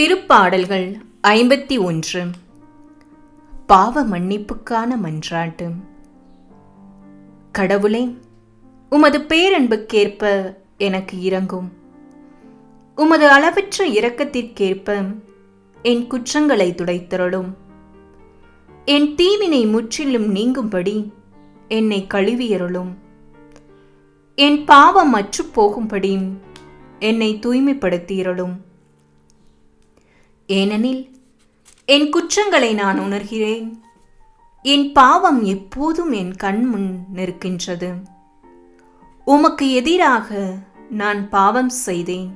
திருப்பாடல்கள் ஐம்பத்தி ஒன்று. பாவ மன்னிப்புக்கான மன்றாட்டு. கடவுளே உமது பேரன்புக்கேற்ப எனக்கு இறங்கும் உமது அளவற்ற இரக்கத்திற்கேற்ப என் குற்றங்களை துடைத்தருளும். என் தீவினை முற்றிலும் நீங்கும்படி என்னை கழுவியருளும். என் பாவம் அற்றுப் போகும்படி என்னை தூய்மைப்படுத்தியருளும். ஏனெனில் என் குற்றங்களை நான் உணர்கிறேன். என் பாவம் எப்போதும் என் கண் முன் நிற்கின்றது. உமக்கு எதிராக நான் பாவம் செய்தேன்.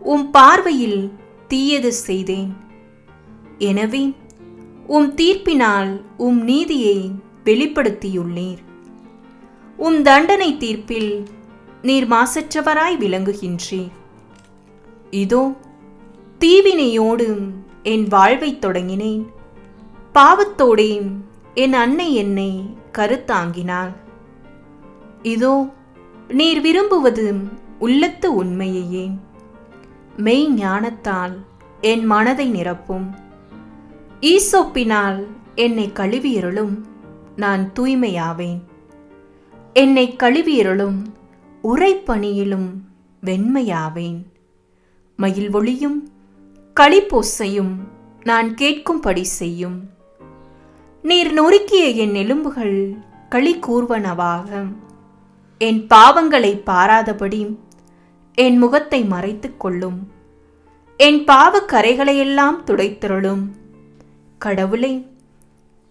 உம் பார்வையில் தீயது செய்தேன். எனவே உம் தீர்ப்பினால் உம் நீதியை வெளிப்படுத்தியுள்ளீர். உம் தண்டனை தீர்ப்பில் நீர் மாசற்றவராய் விளங்குகின்றீர். இதோ தீவினையோடு என் வாழ்வைத் தொடங்கினேன். பாவத்தோடே என் அன்னை என்னை கருத்தாங்கினாள். இதோ நீர் விரும்புவது உள்ளத்து உண்மையையே. மெய் ஞானத்தால் என் மனதை நிரப்பும். ஈசோப்பினால் என்னை கழுவியருளும் நான் தூய்மையாவேன். என்னை கழுவியருளும் உரைப்பணியிலும் வெண்மையாவேன். மயில் ஒளியும் களிப்பூசையும் நான் கேட்கும்படி செய்யும். நீர் நொறுக்கிய என் எலும்புகள் களி கூர்வனவாக என் பாவங்களை பாராதபடி என் முகத்தை மறைத்து கொள்ளும். என் பாவக் கரைகளையெல்லாம் துடைத்திரளும். கடவுளே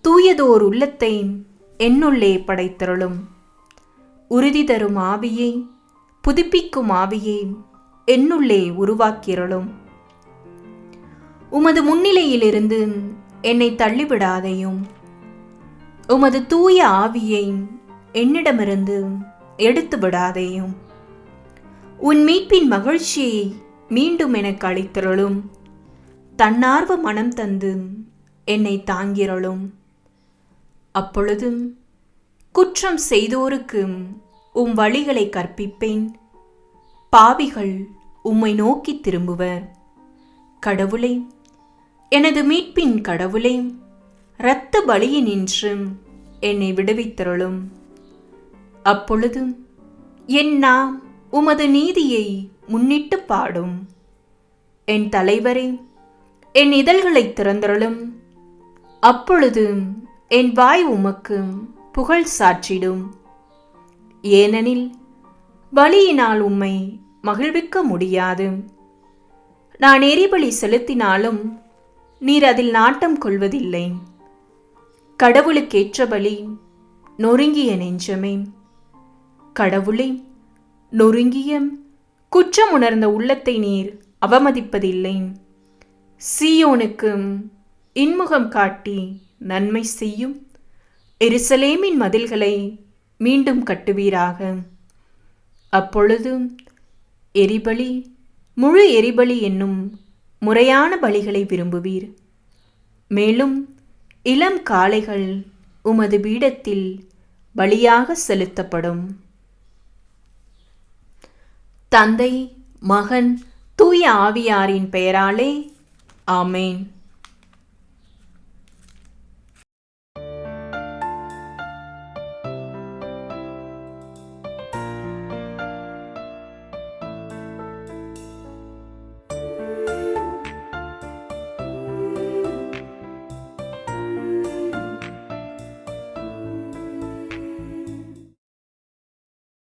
தூயதோர் உள்ளத்தை என்னுள்ளே படைத்திரளும். உறுதி தரும் ஆவியை புதுப்பிக்கும் ஆவியை என்னுள்ளே உருவாக்கிரளும் உமது முன்னிலையிலிருந்து என்னை தள்ளிவிடாதையும். உமது தூய ஆவியை என்னிடமிருந்து எடுத்து விடாதேயும் உன் மீட்பின் மகிழ்ச்சியை மீண்டும் எனக்கு அளித்திரளும். தன்னார்வ மனம் தந்து என்னை தாங்கிறளும் அப்பொழுது குற்றம் செய்தோருக்கு உம் வழிகளை கற்பிப்பேன். பாவிகள் உம்மை நோக்கி திரும்புவர். கடவுளே எனது மீட்பின் கடவுளே இரத்த பலியினின்று என்னை விடுவித்தருளும். அப்பொழுது என் நாம் உமது நீதியை முன்னிட்டு பாடும். என் தலைவரே என் இதழ்களை திறந்தருளும். அப்பொழுது என் வாய் உமக்கு புகழ் சாற்றிடும். ஏனெனில் பலியினால் உம்மை மகிழ்விக்க முடியாது. நான் எரிபலி செலுத்தினாலும் நீர் அதில் நாட்டம் கொள்வதில்லை. கடவுளுக்கேற்ற பலி நொறுங்கிய நெஞ்சமே. கடவுளே நொறுங்கிய குற்றம் உணர்ந்த உள்ளத்தை நீர் அவமதிப்பதில்லை. சீயோனுக்கும் இன்முகம் காட்டி நன்மை செய்யும் எருசலேமின் மதில்களை மீண்டும் கட்டுவீராக. அப்பொழுது எரிபலி முழு எரிபலி என்னும் முறையான பலிகளை விரும்புவீர். மேலும் இளம் காளைகள் உமது பீடத்தில் பலியாக செலுத்தப்படும். தந்தை மகன் தூய ஆவியாரின் பெயராலே ஆமேன்.